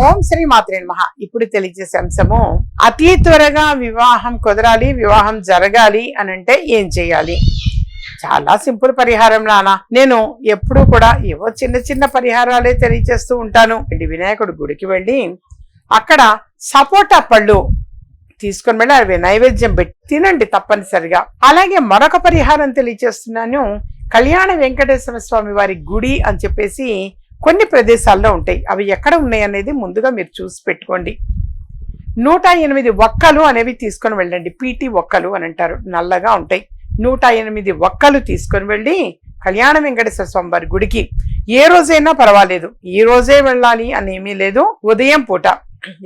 ఓం శ్రీ మాత్రే మహా ఇప్పుడు తెలియజేసే అంశము అతి త్వరగా వివాహం కుదరాలి వివాహం జరగాలి అని అంటే ఏం చేయాలి? చాలా సింపుల్ పరిహారం నానా నేను ఎప్పుడు కూడా ఏవో చిన్న చిన్న పరిహారాలే తెలియజేస్తూ ఉంటాను. వినాయకుడు గుడికి వెళ్ళి అక్కడ సపోటా పళ్ళు తీసుకొని వెళ్ళి అవి నైవేద్యం పెట్టి తినండి తప్పనిసరిగా. అలాగే మరొక పరిహారం తెలియజేస్తున్నాను. కళ్యాణ వెంకటేశ్వర స్వామి వారి గుడి అని చెప్పేసి కొన్ని ప్రదేశాల్లో ఉంటాయి. అవి ఎక్కడ ఉన్నాయి అనేది ముందుగా మీరు చూసి పెట్టుకోండి. నూట ఎనిమిది ఒక్కలు అనేవి తీసుకొని వెళ్ళండి. పీటీ ఒక్కలు అని అంటారు. నల్లగా ఉంటాయి. నూట ఎనిమిది ఒక్కలు తీసుకొని వెళ్ళి కళ్యాణ వెంకటేశ్వర స్వామి వారి గుడికి. ఏ రోజైనా పర్వాలేదు. ఈ రోజే వెళ్ళాలి అని ఏమీ లేదు. ఉదయం పూట.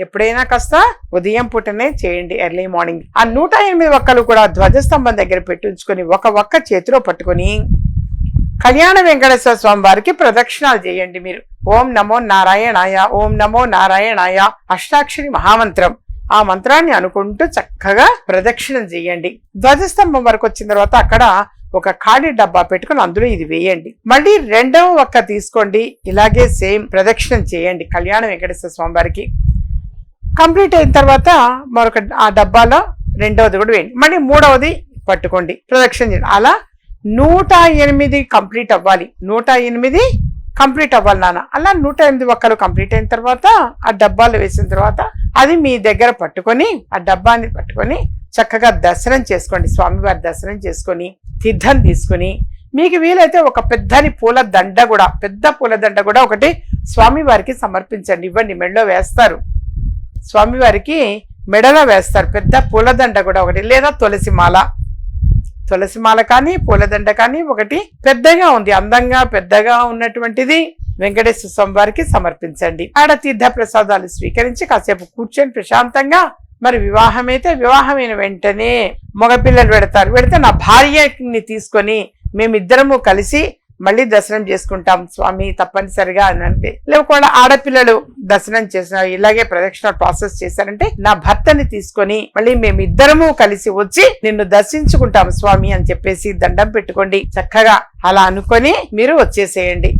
ఎప్పుడైనా కాస్త ఉదయం పూటనే చేయండి. Early morning. ఆ నూట ఎనిమిది ఒక్కలు కూడా ధ్వజస్తంభం దగ్గర పెట్టించుకొని ఒక ఒక్క చేతిలో పట్టుకొని కళ్యాణ వెంకటేశ్వర స్వామి వారికి ప్రదక్షిణాలు చేయండి మీరు. ఓం నమో నారాయణాయ ఓం నమో నారాయణాయ అష్టాక్షరి మహామంత్రం. ఆ మంత్రాన్ని అనుకుంటూ చక్కగా ప్రదక్షిణం చేయండి. ధ్వజస్తంభం వరకు వచ్చిన తర్వాత అక్కడ ఒక ఖాళీ డబ్బా పెట్టుకుని అందులో ఇది వేయండి. మళ్ళీ రెండవ ఒక్క తీసుకోండి. ఇలాగే సేమ్ ప్రదక్షిణం చేయండి కళ్యాణ వెంకటేశ్వర స్వామి వారికి కంప్లీట్ అయిన తర్వాత మరొక ఆ డబ్బాలో రెండవది కూడా వేయండి. మళ్ళీ మూడవది పట్టుకోండి. ప్రదక్షిణ చేయండి. అలా నూట ఎనిమిది కంప్లీట్ అవ్వాలి. నూట ఎనిమిది కంప్లీట్ అవ్వాలి నాన్న. అలా నూట ఎనిమిది ఒక్కలు కంప్లీట్ అయిన తర్వాత ఆ డబ్బాలు వేసిన తర్వాత అది మీ దగ్గర పట్టుకొని ఆ డబ్బాని పట్టుకొని చక్కగా దర్శనం చేసుకోండి. స్వామివారి దర్శనం చేసుకొని తీర్థం తీసుకొని. మీకు వీలైతే ఒక పెద్దని పూల దండ కూడా పెద్ద పూల దండ కూడా ఒకటి స్వామివారికి సమర్పించండి. ఇవ్వండి మెడలో వేస్తారు. స్వామివారికి మెడలో వేస్తారు. పెద్ద పూలదండ కూడా ఒకటి లేదా తులసి మాల తులసి మాల కానీ పూలదండ కానీ ఒకటి పెద్దగా ఉంది. అందంగా పెద్దగా ఉన్నటువంటిది వెంకటేశ్వర స్వామి వారికి సమర్పించండి. ఆడ తీర్థ ప్రసాదాలు స్వీకరించి కాసేపు కూర్చొని ప్రశాంతంగా మరి వివాహం అయితే వివాహమైన వెంటనే మగపిల్లలు పెడతారు. పెడితే నా భార్యని తీసుకొని మేమిద్దరము కలిసి మళ్ళీ దర్శనం చేసుకుంటాం. స్వామి తప్పనిసరిగా అని అంటే లేకుండా ఆడపిల్లలు దర్శనం చేసిన ఇలాగే ప్రదక్షిణ ప్రాసెస్ చేశారంటే నా భర్తని తీసుకొని మళ్ళీ మేమిద్దరము కలిసి వచ్చి నిన్ను దర్శించుకుంటాం స్వామి అని చెప్పేసి దండం పెట్టుకోండి. చక్కగా అలా అనుకొని మీరు వచ్చేసేయండి.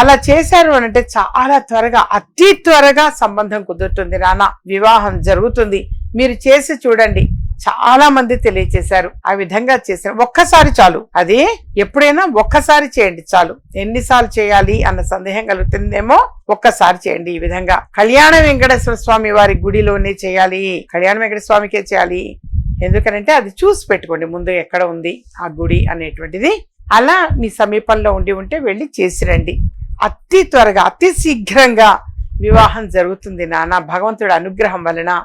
అలా చేశారు అని అంటే చాలా త్వరగా అతి త్వరగా సంబంధం కుదురుతుంది నాన్న. వివాహం జరుగుతుంది. మీరు చేసి చూడండి. చాలా మంది తెలియచేశారు. ఆ విధంగా చేశారు ఒక్కసారి చాలు. అది ఎప్పుడైనా ఒక్కసారి చేయండి చాలు. ఎన్నిసార్లు చేయాలి అన్న సందేహం కలుగుతుందేమో ఒక్కసారి చేయండి ఈ విధంగా. కళ్యాణ వెంకటేశ్వర స్వామి వారి గుడిలోనే చేయాలి. కళ్యాణ వెంకటేశ్వర స్వామికే చేయాలి. ఎందుకనంటే అది చూసి పెట్టుకోండి ముందు ఎక్కడ ఉంది ఆ గుడి అనేటువంటిది. అలా మీ సమీపంలో ఉండి ఉంటే వెళ్ళి చేసిరండి అతి త్వరగా అతి శీఘ్రంగా వివాహం జరుగుతుంది నాన్న. భగవంతుడి అనుగ్రహం వలన